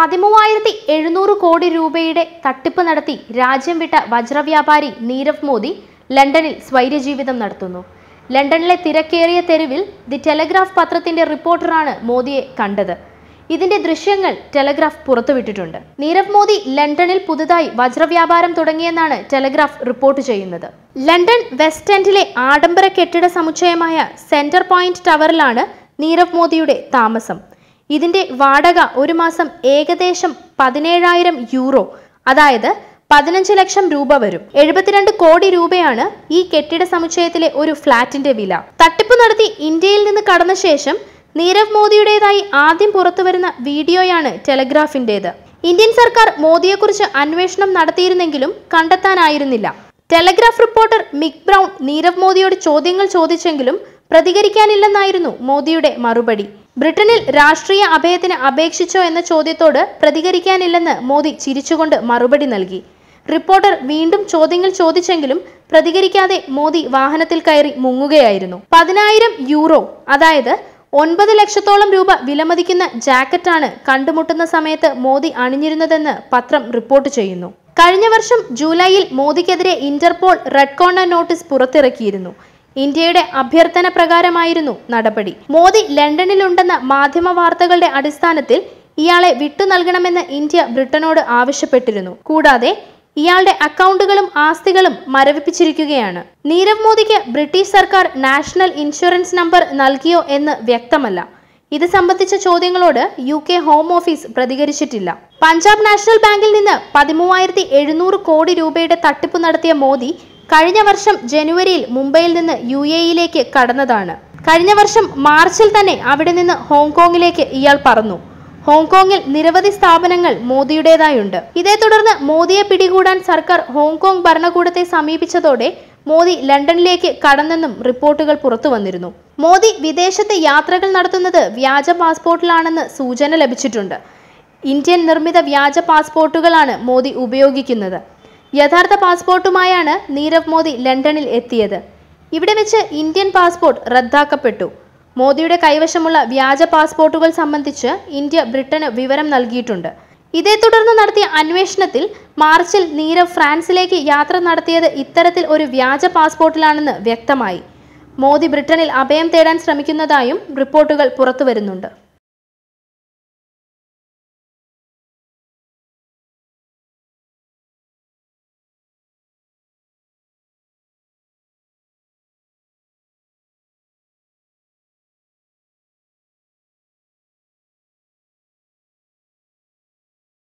പതിമൂവായിരത്തി എഴുന്നൂറ് കോടി രൂപയുടെ തട്ടിപ്പ് നടത്തി രാജ്യം വിട്ട വജ്രവ്യാപാരി നീരവ് മോദി ലണ്ടനിൽ സ്വൈര്യജീവിതം നടത്തുന്നു. ലണ്ടനിലെ തിരക്കേറിയ തെരുവിൽ ദി ടെലഗ്രാഫ് പത്രത്തിന്റെ റിപ്പോർട്ടറാണ് മോദിയെ കണ്ടത്. ഇതിന്റെ ദൃശ്യങ്ങൾ ടെലഗ്രാഫ് പുറത്തുവിട്ടിട്ടുണ്ട്. നീരവ് മോദി ലണ്ടനിൽ പുതുതായി വജ്രവ്യാപാരം തുടങ്ങിയെന്നാണ് ടെലഗ്രാഫ് റിപ്പോർട്ട് ചെയ്യുന്നത്. ലണ്ടൻ വെസ്റ്റ് എൻഡിലെ ആഡംബര കെട്ടിട സമുച്ചയമായ സെന്റർ പോയിന്റ് ടവറിലാണ് നീരവ് മോദിയുടെ താമസം. ഇതിന്റെ വാടക ഒരു മാസം ഏകദേശം പതിനേഴായിരം യൂറോ. അതായത് പതിനഞ്ച് ലക്ഷം രൂപ വരും. എഴുപത്തിരണ്ട് കോടി രൂപയാണ് ഈ കെട്ടിട സമുച്ചയത്തിലെ ഒരു ഫ്ളാറ്റിന്റെ വില. തട്ടിപ്പ് നടത്തി ഇന്ത്യയിൽ നിന്ന് കടന്ന ശേഷം നീരവ് മോദിയുടേതായി ആദ്യം പുറത്തുവരുന്ന വീഡിയോയാണ് ടെലഗ്രാഫിന്റേത്. ഇന്ത്യൻ സർക്കാർ മോദിയെക്കുറിച്ച് അന്വേഷണം നടത്തിയിരുന്നെങ്കിലും കണ്ടെത്താനായിരുന്നില്ല. Telegraph reporter Mick Brown Nirav മോദിയോട് ചോദ്യങ്ങൾ ചോദിച്ചെങ്കിലും പ്രതികരിക്കാനില്ലെന്നായിരുന്നു മോദിയുടെ മറുപടി. ബ്രിട്ടനിൽ രാഷ്ട്രീയ അഭയത്തിന് അപേക്ഷിച്ചോ എന്ന ചോദ്യത്തോട് പ്രതികരിക്കാനില്ലെന്ന് മോദി ചിരിച്ചുകൊണ്ട് മറുപടി നൽകി. റിപ്പോർട്ടർ വീണ്ടും ചോദ്യങ്ങൾ ചോദിച്ചെങ്കിലും പ്രതികരിക്കാതെ മോദി വാഹനത്തിൽ കയറി മുങ്ങുകയായിരുന്നു. പതിനായിരം യൂറോ അതായത് ഒൻപത് ലക്ഷത്തോളം രൂപ വിലമതിക്കുന്ന ജാക്കറ്റാണ് കണ്ടുമുട്ടുന്ന സമയത്ത് മോദി അണിഞ്ഞിരുന്നതെന്ന് പത്രം റിപ്പോർട്ട് ചെയ്യുന്നു. കഴിഞ്ഞ വർഷം ജൂലൈയിൽ മോദിക്കെതിരെ ഇന്റർപോൾ റെഡ് കോർണർ നോട്ടീസ് പുറത്തിറക്കിയിരുന്നു. ഇന്ത്യയുടെ അഭ്യർത്ഥന പ്രകാരമായിരുന്നു നടപടി. മോദി ലണ്ടനിലുണ്ടെന്ന മാധ്യമ വാർത്തകളുടെ അടിസ്ഥാനത്തിൽ ഇയാളെ വിട്ടു നൽകണമെന്ന് ഇന്ത്യ ബ്രിട്ടനോട് ആവശ്യപ്പെട്ടിരുന്നു. കൂടാതെ ഇയാളുടെ അക്കൗണ്ടുകളും ആസ്തികളും മരവിപ്പിച്ചിരിക്കുകയാണ്. നീരവ് മോദിക്ക് ബ്രിട്ടീഷ് സർക്കാർ നാഷണൽ ഇൻഷുറൻസ് നമ്പർ നൽകിയോ എന്ന് വ്യക്തമല്ല. ഇത് സംബന്ധിച്ച ചോദ്യങ്ങളോട് യു കെ ഹോം ഓഫീസ് പ്രതികരിച്ചിട്ടില്ല. പഞ്ചാബ് നാഷണൽ ബാങ്കിൽ നിന്ന് പതിമൂവായിരത്തി എഴുന്നൂറ് കോടി രൂപയുടെ തട്ടിപ്പ് നടത്തിയ മോദി കഴിഞ്ഞ വർഷം ജനുവരിയിൽ മുംബൈയിൽ നിന്ന് യു എയിലേക്ക് കടന്നതാണ്. കഴിഞ്ഞ വർഷം മാർച്ചിൽ തന്നെ അവിടെ നിന്ന് ഹോങ്കോങ്ങിലേക്ക് ഇയാൾ പറന്നു. ഹോങ്കോങ്ങിൽ നിരവധി സ്ഥാപനങ്ങൾ മോദിയുടേതായുണ്ട്. ഇതേ തുടർന്ന് മോദിയെ പിടികൂടാൻ സർക്കാർ ഹോങ്കോങ് ഭരണകൂടത്തെ സമീപിച്ചതോടെ മോദി ലണ്ടനിലേക്ക് കടന്നെന്നും റിപ്പോർട്ടുകൾ പുറത്തു വന്നിരുന്നു. മോദി വിദേശത്ത് യാത്രകൾ നടത്തുന്നത് വ്യാജ പാസ്പോർട്ടിലാണെന്ന് സൂചന ലഭിച്ചിട്ടുണ്ട്. ഇന്ത്യൻ നിർമ്മിത വ്യാജ പാസ്പോർട്ടുകളാണ് മോദി ഉപയോഗിക്കുന്നത്. യഥാർത്ഥ പാസ്പോർട്ടുമായാണ് നീരവ് മോദി ലണ്ടനിൽ എത്തിയത്. ഇവിടെ വെച്ച് ഇന്ത്യൻ പാസ്പോർട്ട് റദ്ദാക്കപ്പെട്ടു. മോദിയുടെ കൈവശമുള്ള വ്യാജ പാസ്പോർട്ടുകൾ സംബന്ധിച്ച് ഇന്ത്യ ബ്രിട്ടന് വിവരം നൽകിയിട്ടുണ്ട്. ഇതേ തുടർന്ന് നടത്തിയ അന്വേഷണത്തിൽ മാർച്ചിൽ നീരവ് ഫ്രാൻസിലേക്ക് യാത്ര നടത്തിയത് ഇത്തരത്തിൽ ഒരു വ്യാജ പാസ്പോർട്ടിലാണെന്ന് വ്യക്തമായി. മോദി ബ്രിട്ടനിൽ അഭയം തേടാൻ ശ്രമിക്കുന്നതായും റിപ്പോർട്ടുകൾ പുറത്തുവരുന്നുണ്ട്.